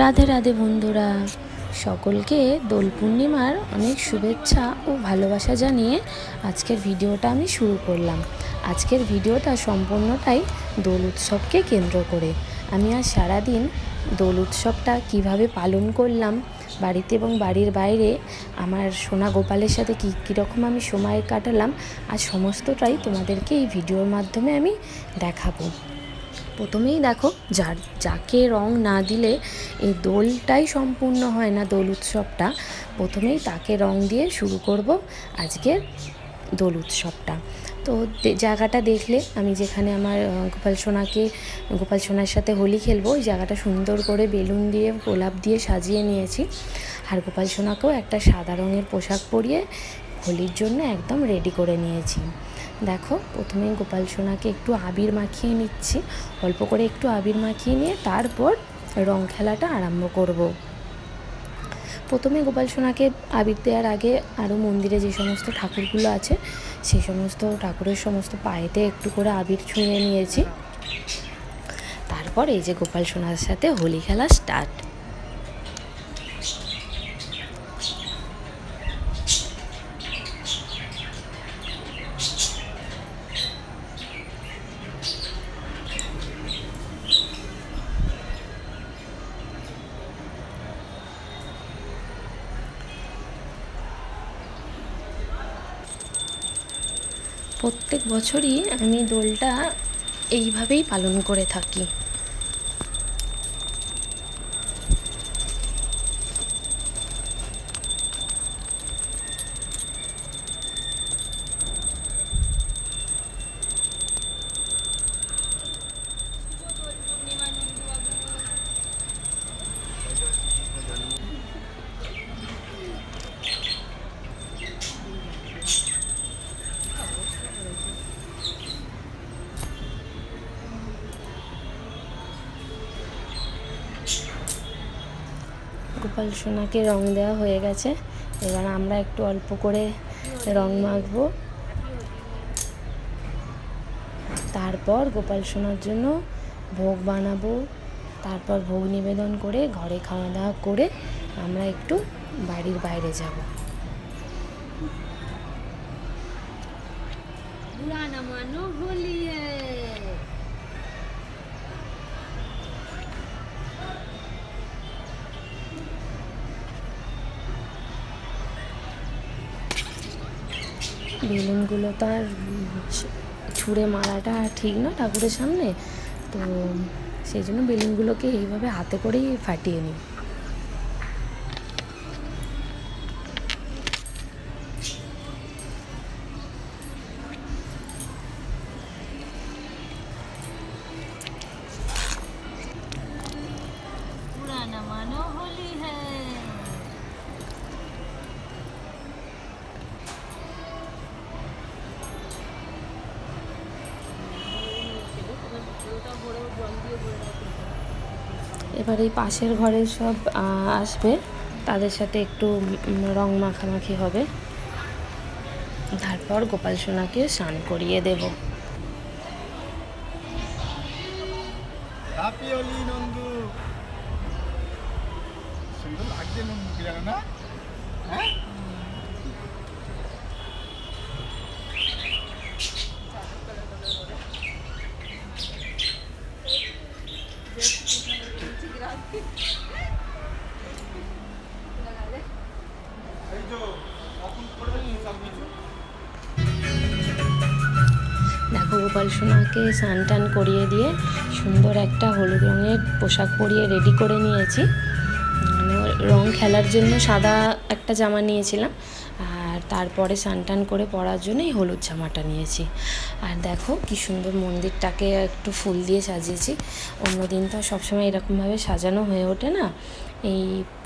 রাধে রাধে বন্ধুরা, সকলকে দোল পূর্ণিমার অনেক শুভেচ্ছা ও ভালোবাসা জানিয়ে আজকের ভিডিওটা আমি শুরু করলাম। আজকের ভিডিওটা সম্পূর্ণটাই দোল উৎসবকে কেন্দ্র করে। আমি আজ সারাদিন দোল উৎসবটা কীভাবে পালন করলাম, বাড়িতে এবং বাড়ির বাইরে, আমার সোনা গোপালের সাথে কী, কীরকম আমি সময় কাটালাম আর সমস্তটাই তোমাদেরকে এই ভিডিওর মাধ্যমে আমি দেখাবো। প্রথমেই দেখো, যার, যাকে রং না দিলে এই দোলটাই সম্পূর্ণ হয় না, দোল উৎসবটা। প্রথমেই তাকে রং দিয়ে শুরু করব আজকের দোল উৎসবটা। তো জায়গাটা দেখলে আমি যেখানে আমার গোপাল সোনাকে, গোপাল সোনার সাথে হোলি খেলব, ওই জায়গাটা সুন্দর করে বেলুন দিয়ে, গোলাপ দিয়ে সাজিয়ে নিয়েছি। আর গোপাল সোনাকেও একটা সাদা রঙের পোশাক পরিয়ে হোলির জন্য একদম রেডি করে নিয়েছি। দেখো, প্রথমে গোপাল সোনাকে একটু আবির মাখিয়ে নিচ্ছি। অল্প করে একটু আবির মাখিয়ে নিয়ে তারপর রং খেলাটা আরম্ভ করব। প্রথমে গোপাল সোনাকে আবির দেওয়ার আগে আরও মন্দিরে যে সমস্ত ঠাকুরগুলো আছে সেই সমস্ত ঠাকুরের সমস্ত পায়েতে একটু করে আবির ছুঁয়ে নিয়েছি। তারপর এই যে গোপাল সোনার সাথে হোলি খেলা স্টার্ট প্রত্যেক বছরই আমি দোলটা এইভাবেই পালন করে থাকি। গোপাল সোনাকে রং দেওয়া হয়ে গেছে। এবার আমরা একটু অল্প করে রং মাখবো। তারপর গোপাল সোনার জন্য ভোগ বানাবো। তারপর ভোগ নিবেদন করে ঘরে খাওয়া দাওয়া করে আমরা একটু বাড়ির বাইরে যাব। মানো বেলুনগুলো তো আর ছুঁড়ে মারাটা ঠিক না ঠাকুরের সামনে তো সেই জন্য বেলুনগুলোকে এইভাবে হাতে করেই ফাটিয়ে নিই पुराना मानो होली है এবার এই পাশের ঘরের সব আসবে। তাদের সাথে একটু রং মাখামাখি হবে। তারপর গোপাল সোনাকে স্নান করিয়ে দেব। লাগছে না? হ্যাঁ? গোপাল সোনাকে স্নান টান করিয়ে দিয়ে সুন্দর একটা হলুদ রঙের পোশাক পরিয়ে রেডি করে নিয়েছি। মানে রং খেলার জন্য সাদা একটা জামা নিয়েছিলাম। আর তারপরে স্নান টান করে পরার জন্য এই হলুদ জামাটা নিয়েছি। আর দেখো কি সুন্দর মন্দিরটাকে একটু ফুল দিয়ে সাজিয়েছি। অন্যদিন তো সবসময় এরকমভাবে সাজানো হয়ে ওঠে না। এই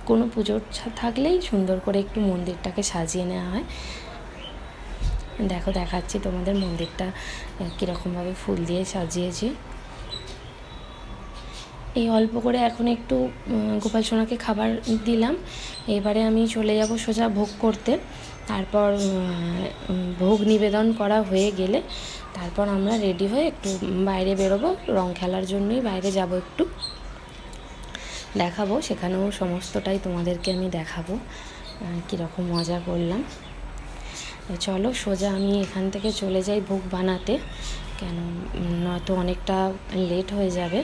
কোনো পুজোর থাকলেই সুন্দর করে একটু মন্দিরটাকে সাজিয়ে নেওয়া হয়। দেখো, দেখাচ্ছি তোমাদের মন্দিরটা কীরকমভাবে ফুল দিয়ে সাজিয়েছি। এই অল্প করে এখন একটু গোপাল সোনাকে খাবার দিলাম। এবারে আমি চলে যাব সোজা ভোগ করতে। তারপর ভোগ নিবেদন করা হয়ে গেলে তারপর আমরা রেডি হয়ে একটু বাইরে বেরোবো। রং খেলার জন্যই বাইরে যাব একটু। দেখাবো, সেখানেও সমস্তটাই তোমাদেরকে আমি দেখাবো কীরকম মজা করলাম। চলো সোজা আমি এখান থেকে চলে যাই ভোগ বানাতে। কেন নয়তো অনেকটা লেট হয়ে যাবে।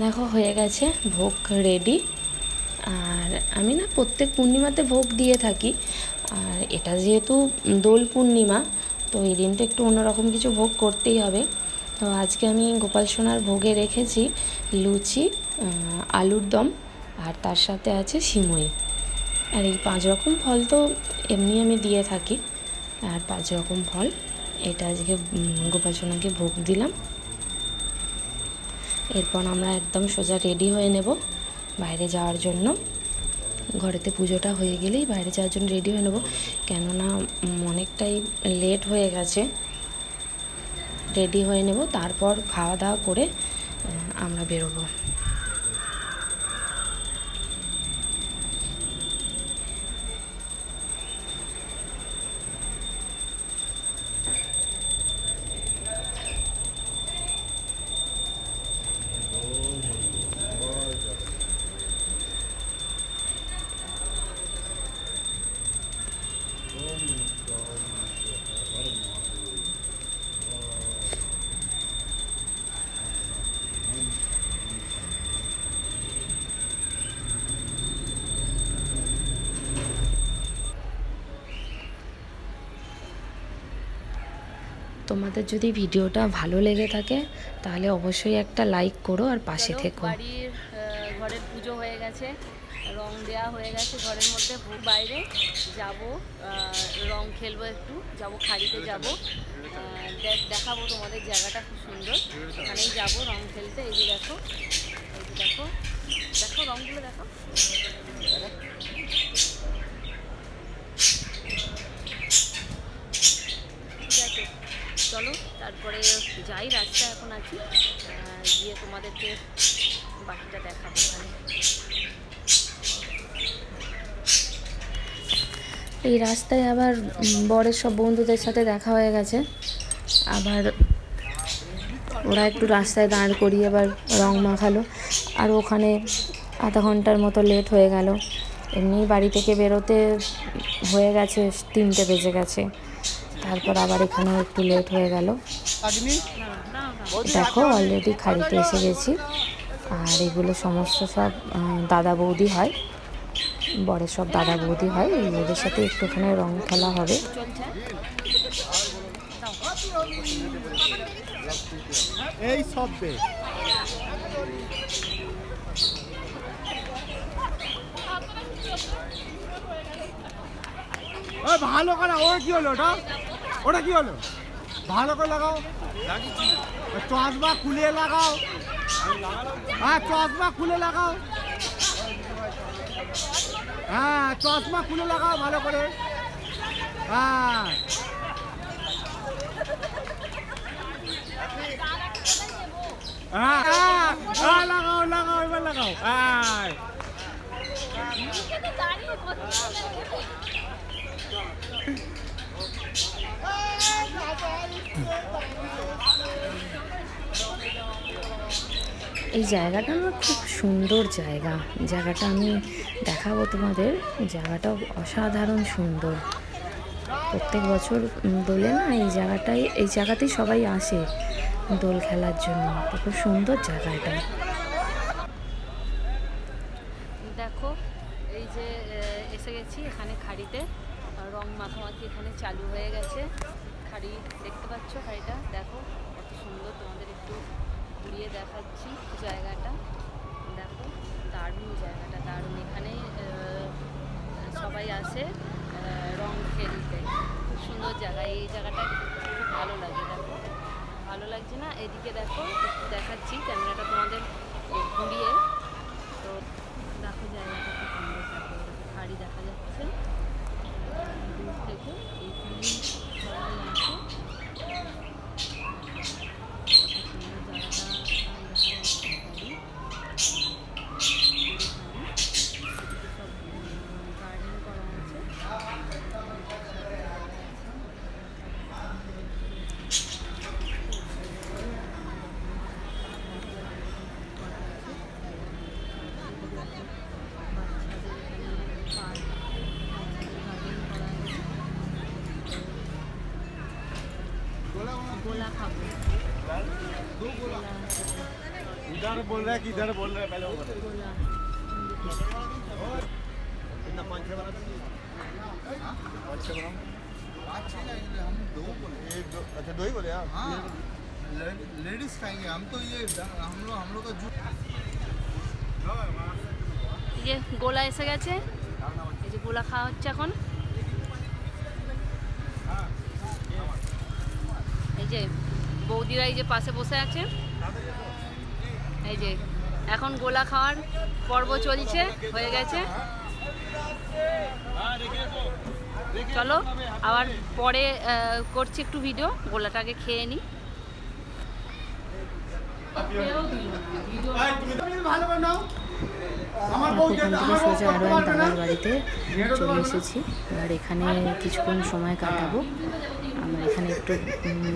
দেখো, হয়ে গেছে ভোগ রেডি আর আমি না প্রত্যেক পূর্ণিমাতে ভোগ দিয়ে থাকি। আর এটা যেহেতু দোল পূর্ণিমা, তো এই দিন তো একটু অন্যরকম কিছু ভোগ করতেই হবে। তো আজকে আমি গোপাল সোনার ভোগে রেখেছি লুচি আলুর দম, আর তার সাথে আছে সিমই। আর এই পাঁচ রকম ফল তো এমনি আমি দিয়ে থাকি। আর পাঁচ রকম ফল, এটা আজকে সোনাকে ভোগ দিলাম। এরপর আমরা একদম সোজা রেডি হয়ে নেব বাইরে যাওয়ার জন্য। ঘরেতে পুজোটা হয়ে গেলেই বাইরে যাওয়ার জন্য রেডি হয়ে নেব। কেননা অনেকটাই লেট হয়ে গেছে। রেডি হয়ে নেব, তারপর খাওয়া দাওয়া করে আমরা বেরোবো। তোমাদের যদি ভিডিওটা ভালো লেগে থাকে তাহলে অবশ্যই একটা লাইক করো আর পাশে থেকো। বাড়ির ঘরের পুজো হয়ে গেছে রং দেওয়া হয়ে গেছে ঘরের মধ্যে বাইরে যাব রং খেলব একটু যাব খাড়িতে যাব দেখাবো তোমাদের জায়গাটা খুব সুন্দর ওখানেই যাব রং খেলতে এই যে দেখো এই যে দেখো দেখো রংগুলো দেখো ঠিক আছে চলো তারপরে যাই, রাস্তা এখন আছি। গিয়ে তোমাদেরকে বাকিটা দেখাবো এই রাস্তায় আবার বরের সব বন্ধুদের সাথে দেখা হয়ে গেছে। আবার ওরা একটু রাস্তায় দাঁড় করিয়ে আবার রং মাখালো। আর ওখানে আধা ঘণ্টার মতো লেট হয়ে গেল। এমনি বাড়ি থেকে বেরোতে হয়ে গেছে, তিনটে বেজে গেছে। তারপর আবার এখানেও একটু লেট হয়ে গেল। দেখো অলরেডি খাড়িতে এসে গেছি। আর এগুলো সমস্ত সব দাদা বৌদি হয়। বরের সব দাদা বৌদি হয়। এই ওদের সাথে একটুখানি রং খেলা হবে। এই শব্দে ভালো করে ওর কি হলো ওটা? ওটা কি হলো? ভালো করে লাগাও। চশমা খুলে লাগাও। হ্যাঁ চশমা খুলে লাগাও। হ্যাঁ চশমা খুলে লাগাও ভালো করে। হ্যাঁ। হ্যাঁ হ্যাঁ, হ্যাঁ লাগাও লাগাও এবার লাগাও। হ্যাঁ এই জায়গাটা না খুব সুন্দর জায়গা। জায়গাটা আমি দেখাবো তোমাদের। জায়গাটা অসাধারণ সুন্দর। প্রত্যেক বছর দোলে না এই জায়গাটাই, এই জায়গাতেই সবাই আসে দোল খেলার জন্য। খুব সুন্দর জায়গা এটা। দেখো, এই যে এসে গেছি এখানে খাড়িতে। মাখামাখি এখানে চালু হয়ে গেছে। খাড়ি দেখতে পাচ্ছ খাড়িটা? দেখো, কত সুন্দর তোমাদের একটু ঘুরিয়ে দেখাচ্ছি জায়গাটা। দেখো, দারুণ জায়গাটা, দারুণ। এখানে সবাই আসে রং খেলতে। খুব সুন্দর জায়গা। এই জায়গাটা খুব ভালো লাগে, দেখো। ভালো লাগছে না? এদিকে দেখো, একটু দেখাচ্ছি ক্যামেরাটা তোমাদের ঘুরিয়ে। তো দেখো জায়গাটা খুব সুন্দর, দেখো হাড়ি দেখা যাচ্ছে। থেকে এইখানে সবাই আসে কত সুন্দর জায়গাটা দেখা যাচ্ছে হাড়ি। এদিকে সব গার্ডেন করা আছে इधर बोल रहा है कि इधर बोल रहा है पहले वो बता গোলা कितना पाँच छः बना देंगे? पाँच छः बनाओ हम दो बोले एक दो अच्छा दो ही बोले आप हाँ लेडीज खाएंगे हम तो ये हम लोग हम लोग का जू এই যে গোলা এসে গেছে এই যে গোলা খাওয়া হচ্ছে এখন এই যে বৌদিরা এই যে পাশে বসে আছে। এই যে এখন গোলা খাওয়ার পর্ব চলছে হয়ে গেছে। চলো আবার পরে করছি একটু ভিডিও গোলাটা আগে খেয়ে নিই তুমি ভালো করে নাও। আমার থেকে সোজা না। দাদার বাড়িতে চলে এসেছি। আর এখানে কিছুক্ষণ সময় কাটাবো। আমার এখানে একটু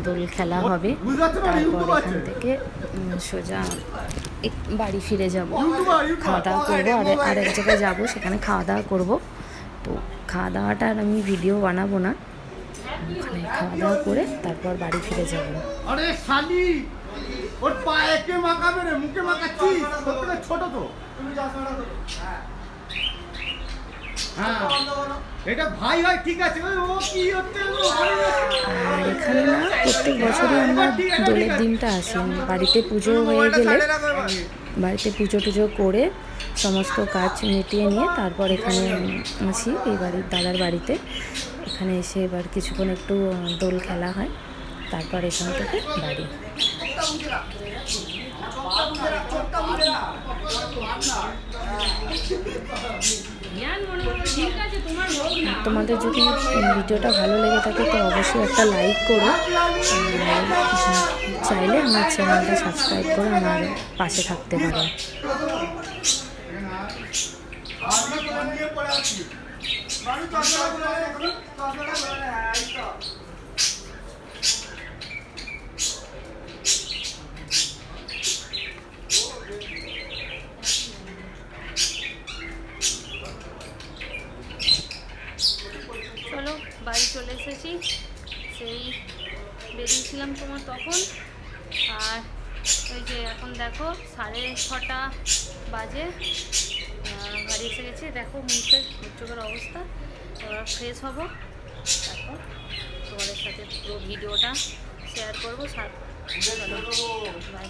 দোল খেলা হবে? তারপর এখান থেকে সোজা বাড়ি ফিরে যাব। খাওয়া দাওয়া করব আর আর এক জায়গায় যাব সেখানে খাওয়া দাওয়া করব। তো খাওয়া দাওয়াটা আর আমি ভিডিও বানাবো না। ওখানে খাওয়া দাওয়া করে তারপর বাড়ি ফিরে যাব। আরে শালি ওর পায়ে কে মাখাবে রে মুখে মাখাচ্ছিস? ছোট তো। হ্যাঁ। এটা ভাই হয় ঠিক আছে। ও কি হচ্ছে? আর এখানে না প্রত্যেক বছরই আমরা দোলের দিনটা আসি। বাড়িতে পুজো হয়ে গেলে বাড়িতে পুজো টুজো করে সমস্ত কাজ মিটিয়ে নিয়ে তারপর এখানে আসি এই বাড়ির দাদার বাড়িতে। এখানে এসে এবার কিছুক্ষণ একটু দোল খেলা হয়। তারপর এখান থেকে বাড়ি। তোমাদের যদি ভিডিওটা ভালো লেগে থাকে তো অবশ্যই একটা লাইক করো। চাইলে আমার চ্যানেলটা সাবস্ক্রাইব করে আমার পাশে থাকতে পারো। তো নিয়ে পড়ে আছি। মানুষ চশমা পরে আছে এখন চশমাটা পরে আছে এই তো চলো বাড়ি চলে এসেছি। সেই বেরিয়েছিলাম তোমার তখন। আর ওই যে এখন দেখো সাড়ে ছটা বাজে। বাড়ি এসে গেছে। দেখো মুখের চোখের অবস্থা। এবার ফ্রেশ হব। তারপর তোমাদের সাথে পুরো ভিডিওটা শেয়ার করব। বাই